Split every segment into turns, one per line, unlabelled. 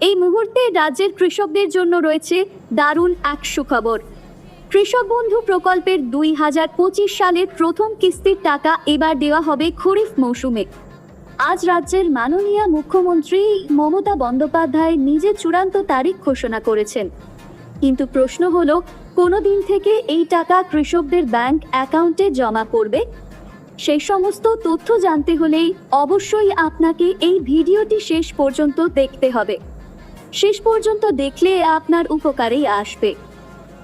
এই মুহূর্তে রাজ্যের কৃষকদের জন্য রয়েছে দারুণ এক সুখবর। কৃষক বন্ধু প্রকল্পের দুই হাজার পঁচিশ সালের প্রথম কিস্তির টাকা এবার দেওয়া হবে খরিফ মৌসুমে। আজ রাজ্যের মাননীয় মুখ্যমন্ত্রী মমতা বন্দ্যোপাধ্যায় নিজে চূড়ান্ত তারিখ ঘোষণা করেছেন। কিন্তু প্রশ্ন হলো কোনো দিন থেকে এই টাকা কৃষকদের ব্যাংক অ্যাকাউন্টে জমা করবে সেই সমস্ত তথ্য জানতে হলেই অবশ্যই আপনাকে এই ভিডিওটি শেষ পর্যন্ত দেখতে হবে। শেষ পর্যন্ত দেখলে আপনার উপকারেই আসবে।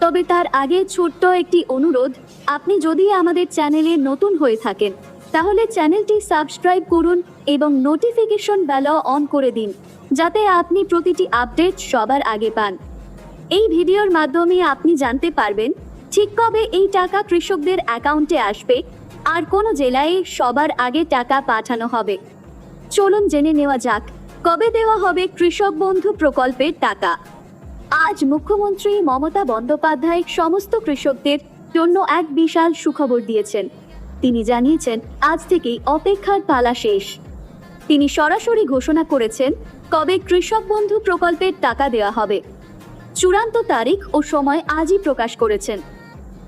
তবে তার আগে ছোট্ট একটি অনুরোধ, আপনি যদি আমাদের চ্যানেলে নতুন হয়ে থাকেন, তাহলে চ্যানেলটি সাবস্ক্রাইব করুন এবং নোটিফিকেশন বেলও অন করে দিন, যাতে আপনি প্রতিটি আপডেট সবার আগে পান। এই ভিডিওর মাধ্যমে আপনি জানতে পারবেন, ঠিক কবে এই টাকা কৃষকদের অ্যাকাউন্টে আসবে, আর কোন জেলায় সবার আগে টাকা পাঠানো হবে। চলুন জেনে নেওয়া যাক কবে দেওয়া হবে কৃষক বন্ধু প্রকল্পের টাকা? আজ মুখ্যমন্ত্রী মমতা বন্দ্যোপাধ্যায় সমস্ত কৃষকদের জন্য এক বিশাল সুখবর দিয়েছেন। তিনি জানিয়েছেন, আজ থেকেই অপেক্ষার পালা শেষ। তিনি সরাসরি ঘোষণা করেছেন, কবে কৃষক বন্ধু প্রকল্পের টাকা দেওয়া হবে। চূড়ান্ত তারিখ ও সময় আজই প্রকাশ করেছেন।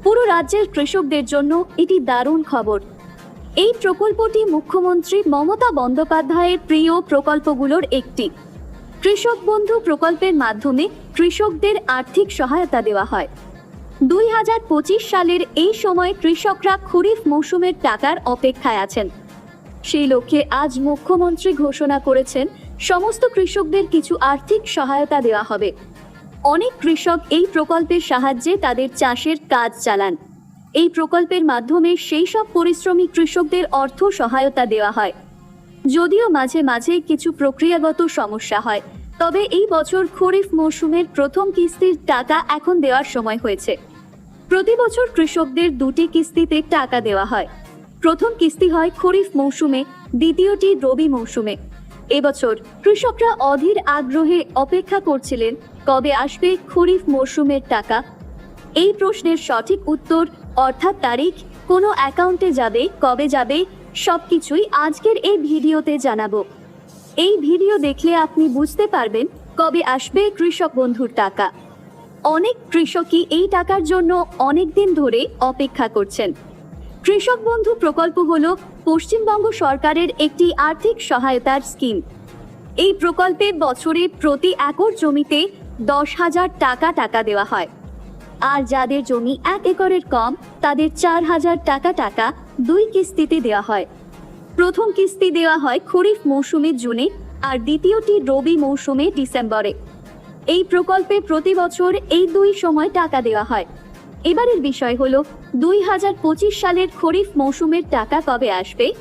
পুরো রাজ্যের কৃষকদের জন্য এটি দারুণ খবর। এই প্রকল্পটি মুখ্যমন্ত্রী মমতা বন্দ্যোপাধ্যায়ের প্রিয় প্রকল্পগুলোর একটি। কৃষক বন্ধু প্রকল্পের মাধ্যমে কৃষকদের আর্থিক সহায়তা দেওয়া হয়। দুই হাজার পঁচিশ সালের এই সময় কৃষকরা খরিফ মৌসুমের টাকার অপেক্ষায় আছেন। সেই লক্ষ্যে আজ মুখ্যমন্ত্রী ঘোষণা করেছেন, সমস্ত কৃষকদের কিছু আর্থিক সহায়তা দেওয়া হবে। অনেক কৃষক এই প্রকল্পের সাহায্যে তাদের চাষের কাজ চালান। এই প্রকল্পের মাধ্যমে সেই সব পরিশ্রমী কৃষকদের অর্থ সহায়তা দেওয়া হয়। যদিও মাঝে মাঝে কিছু প্রক্রিয়াগত সমস্যা হয়, তবে এই বছর খরিফ মৌসুমের প্রথম কিস্তির টাকা এখন দেওয়ার সময় হয়েছে। প্রতি বছর কৃষকদের দুটি কিস্তিতে টাকা দেওয়া হয়। প্রথম কিস্তি হয় খরিফ মৌসুমে, দ্বিতীয়টি রবি মৌসুমে। এবছর কৃষকরা অধীর আগ্রহে অপেক্ষা করছিলেন, কবে আসবে খরিফ মৌসুমের টাকা? এই প্রশ্নের সঠিক উত্তর অর্থাৎ তারিখ, কোনো অ্যাকাউন্টে যাবে, কবে যাবে, সবকিছুই আজকের এই ভিডিওতে জানাব। এই ভিডিও দেখলে আপনি বুঝতে পারবেন কবে আসবে কৃষক বন্ধুর টাকা। অনেক কৃষকই এই টাকার জন্য অনেক দিন ধরে অপেক্ষা করছেন। কৃষক বন্ধু প্রকল্প হল পশ্চিমবঙ্গ সরকারের একটি আর্থিক সহায়তার স্কিম। এই প্রকল্পে বছরে প্রতি একর জমিতে দশ হাজার টাকা টাকা দেওয়া হয়। আর যাদের জমি এক একরের কম, তাদের চার হাজার টাকা টাকা দুই কিস্তিতে দেওয়া হয়। প্রথম কিস্তি দেওয়া হয় খরিফ মৌসুমে জুনে আর দ্বিতীয়টি রবি মৌসুমে ডিসেম্বরে। এই প্রকল্পে প্রতি বছর এই দুই সময় টাকা দেওয়া হয়। এবারের বিষয় হল, দুই হাজার পঁচিশ সালের খরিফ মৌসুমের টাকা কবে আসবে?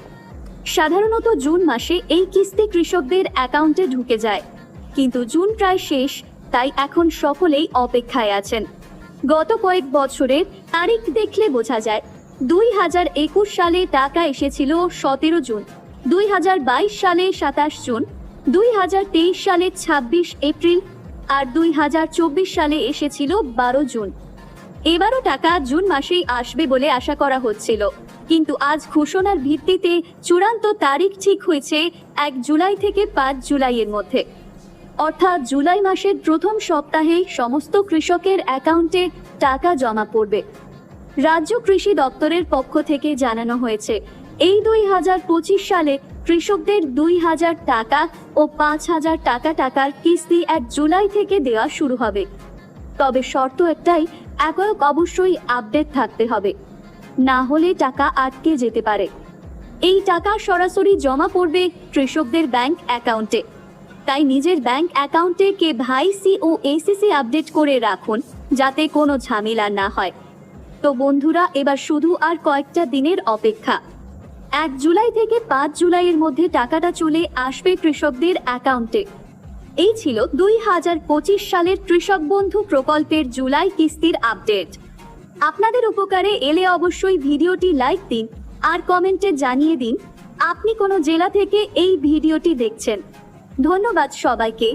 সাধারণত জুন মাসে এই কিস্তি কৃষকদের অ্যাকাউন্টে ঢুকে যায়। কিন্তু জুন প্রায় শেষ, তাই এখন সকলেই অপেক্ষায় আছেন। গত কয়েক বছরের তারিখ দেখলে বোঝা যায়। দুই হাজার একুশ সালে টাকা এসেছিল সতেরো জুন, দুই হাজার বাইশ সালে সাতাশ জুন, দুই হাজার তেইশ সালে ছাব্বিশ এপ্রিল আর দুই হাজার চব্বিশ সালে এসেছিল বারো জুন। এবারও টাকা জুন মাসেই আসবে বলে আশা করা হচ্ছিল। কিন্তু আজ ঘোষণার ভিত্তিতে চূড়ান্ত তারিখ ঠিক হয়েছে এক জুলাই থেকে পাঁচ জুলাইয়ের মধ্যে। অর্থাৎ জুলাই মাসের প্রথম সপ্তাহেই সমস্ত কৃষকের অ্যাকাউন্টে টাকা জমা পড়বে। রাজ্য কৃষি দপ্তরের পক্ষ থেকে জানানো হয়েছে, এই দুই হাজার পঁচিশ সালে কৃষকদের দুই হাজার টাকা ও পাঁচ হাজার টাকা টাকার কিস্তি এক জুলাই থেকে দেওয়া শুরু হবে। তবে শর্ত একটাই একয়ক অবশ্যই আপডেট থাকতে হবে। না হলে টাকা আটকে যেতে পারে। এই টাকা সরাসরি জমা পড়বে কৃষকদের ব্যাংক অ্যাকাউন্টে। তাই নিজের ব্যাংক অ্যাকাউন্টে কে ভাইসি ও এসিসি আপডেট করে রাখুন, যাতে কোনো ঝামেলা না হয়। তো বন্ধুরা, এবার শুধু আর কয়েকটা দিনের অপেক্ষা। এক জুলাই থেকে পাঁচ জুলাইয়ের মধ্যে টাকাটা চলে আসবে কৃষকদের অ্যাকাউন্টে। এই ছিল দুই হাজার পঁচিশ সালের কৃষক বন্ধু প্রকল্পের জুলাই কিস্তির আপডেট। আপনাদের উপকারে এলে অবশ্যই ভিডিওটি লাইক দিন, আর কমেন্টে জানিয়ে দিন, আপনি কোন জেলা থেকে এই ভিডিওটি দেখছেন। ধন্যবাদ সবাইকে।